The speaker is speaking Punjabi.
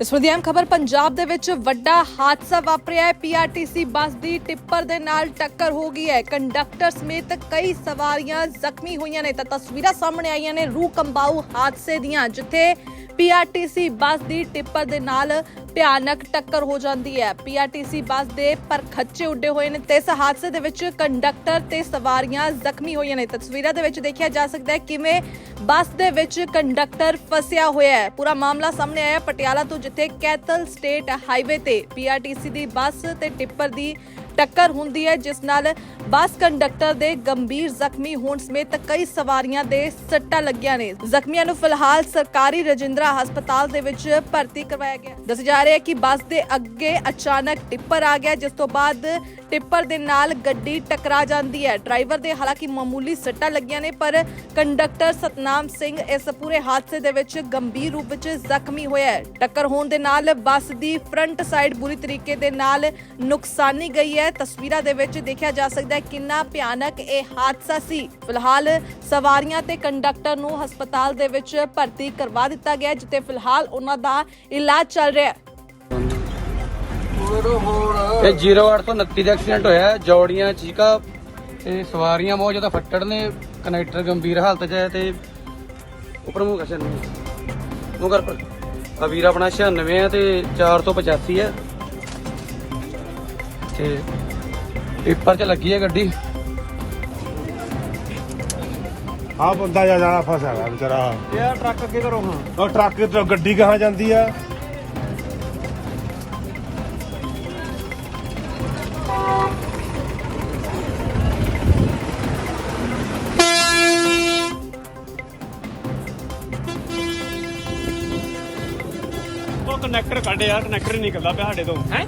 ਇਸ ਵੇਲੇ ਦੀ ਅਹਿਮ ਖਬਰ, ਪੰਜਾਬ ਦੇ ਵਿੱਚ ਵੱਡਾ ਹਾਦਸਾ ਵਾਪਰਿਆ ਹੈ। ਪੀਆਰਟੀਸੀ ਬੱਸ ਦੀ ਟਿੱਪਰ ਦੇ ਨਾਲ ਟੱਕਰ ਹੋ ਗਈ ਹੈ। ਕੰਡਕਟਰ ਸਮੇਤ ਕਈ ਸਵਾਰੀਆਂ ਜ਼ਖਮੀ ਹੋਈਆਂ ਨੇ ਤਾਂ ਤਸਵੀਰਾਂ ਸਾਹਮਣੇ ਆਈਆਂ ਨੇ ਰੂਹ ਕੰਬਾਊ ਹਾਦਸੇ ਦੀਆਂ, ਜਿੱਥੇ ਪੀਆਰਟੀਸੀ ਬੱਸ ਦੀ ਟਿੱਪਰ ਦੇ ਨਾਲ ਭਿਆਨਕ ਟੱਕਰ ਹੋ ਜਾਂਦੀ ਹੈ। ਪੀਆਰਟੀਸੀ ਬੱਸ ਦੇ ਪਰਖੱਚੇ ਉੱਡੇ ਹੋਏ ਨੇ ਤੇ ਇਸ ਹਾਦਸੇ ਦੇ ਵਿੱਚ ਕੰਡਕਟਰ ਤੇ ਸਵਾਰੀਆਂ ਜ਼ਖਮੀ ਹੋਈਆਂ ਨੇ। ਤਸਵੀਰਾਂ ਦੇ ਵਿੱਚ ਦੇਖਿਆ ਜਾ ਸਕਦਾ ਹੈ ਕਿਵੇਂ ਬੱਸ ਦੇ ਵਿੱਚ ਕੰਡਕਟਰ ਫਸਿਆ ਹੋਇਆ ਹੈ। ਪੂਰਾ ਮਾਮਲਾ ਸਾਹਮਣੇ ਆਇਆ ਪਟਿਆਲਾ ਤੋਂ, ਜਿੱਥੇ ਕੈਥਲ ਸਟੇਟ ਹਾਈਵੇ ਤੇ ਪੀਆਰਟੀਸੀ ਦੀ ਬੱਸ ਤੇ ਟਿੱਪਰ ਦੀ ਟੱਕਰ ਹੁੰਦੀ ਹੈ, ਜਿਸ ਨਾਲ ਬੱਸ ਕੰਡਕਟਰ ਦੇ ਗੰਭੀਰ ਜ਼ਖਮੀ ਹੋਣ ਸਮੇਤ ਕਈ ਸਵਾਰੀਆਂ ਦੇ ਸੱਟਾਂ ਲੱਗੀਆਂ ਨੇ। ਜ਼ਖਮੀਆਂ ਨੂੰ ਫਿਲਹਾਲ ਸਰਕਾਰੀ ਰਜਿੰਦਰਾ ਹਸਪਤਾਲ ਦੇ ਵਿੱਚ ਭਰਤੀ ਕਰਵਾਇਆ ਗਿਆ। ਦੱਸਿਆ ਜਾ ਰਿਹਾ ਹੈ ਕਿ ਬੱਸ ਦੇ ਅੱਗੇ ਅਚਾਨਕ ਟਿੱਪਰ ਆ ਗਿਆ, ਜਿਸ ਤੋਂ ਬਾਅਦ ਟਿੱਪਰ ਦੇ ਨਾਲ ਗੱਡੀ ਟਕਰਾ ਜਾਂਦੀ ਹੈ। ਡਰਾਈਵਰ ਦੇ ਹਾਲਾਂਕਿ ਮਾਮੂਲੀ ਸੱਟਾਂ ਲੱਗੀਆਂ ਨੇ, ਪਰ ਕੰਡਕਟਰ ਸਤਨਾਮ ਸਿੰਘ ਇਸ ਪੂਰੇ ਹਾਦਸੇ ਦੇ ਵਿੱਚ ਗੰਭੀਰ ਰੂਪ ਵਿੱਚ ਜ਼ਖਮੀ ਹੋਇਆ ਹੈ। ਟੱਕਰ ਹੋਣ ਦੇ ਨਾਲ ਬੱਸ ਦੀ ਫਰੰਟ ਸਾਈਡ ਬੁਰੀ ਤਰੀਕੇ ਦੇ ਨਾਲ ਨੁਕਸਾਨੀ ਗਈ ਹੈ। ਤਸਵੀਰਾਂ ਦੇ ਵਿੱਚ ਦੇਖਿਆ ਜਾ ਸਕਦਾ ਹੈ ਕਿੰਨਾ ਭਿਆਨਕ ਇਹ ਹਾਦਸਾ ਸੀ। ਫਿਲਹਾਲ ਸਵਾਰੀਆਂ ਤੇ ਕੰਡਕਟਰ ਨੂੰ ਹਸਪਤਾਲ ਦੇ ਵਿੱਚ ਭਰਤੀ ਕਰਵਾ ਦਿੱਤਾ ਗਿਆ ਜਿੱਥੇ ਫਿਲਹਾਲ ਉਹਨਾਂ ਦਾ ਇਲਾਜ ਚੱਲ ਰਿਹਾ ਹੈ। ਇਹ 0829 ਦਾ ਐਕਸੀਡੈਂਟ ਹੋਇਆ ਹੈ, ਜੌੜੀਆਂ ਚੀਕਾ ਤੇ ਸਵਾਰੀਆਂ ਬਹੁਤ ਜ਼ਿਆਦਾ ਫੱਟੜ ਨੇ। ਕਨੈਕਟਰ ਗੰਭੀਰ ਹਾਲਤ 'ਚ ਹੈ ਤੇ ਉੱਪਰ ਮੂੰਹ ਕਰ 96 ਮੂੰਹ ਕਰ ਪਰ ਆ ਵੀਰ ਆਪਣਾ 96 ਹੈ ਤੇ 485 ਹੈ। ਤੇ ਪੇਪਰ 'ਚ ਲੱਗੀ ਹੈ ਗੱਡੀ। ਆ ਬੰਦਾ ਜਾ ਜਾਣਾ ਫਸਿਆ ਵਾ ਵਿਚਾਰਾ। ਯਾਰ ਟਰੱਕ ਅੱਗੇ ਕਰੋ ਹਾਂ। ਉਹ ਟਰੱਕ ਤੇ ਗੱਡੀ ਕਹਾਂ ਜਾਂਦੀ ਆ? ਉਹ ਕਨੈਕਟਰ ਕੱਢ ਯਾਰ ਕਨੈਕਟਰ ਹੀ ਨਿਕਲਦਾ ਪਿਆ ਸਾਡੇ ਤੋਂ। ਹੈ?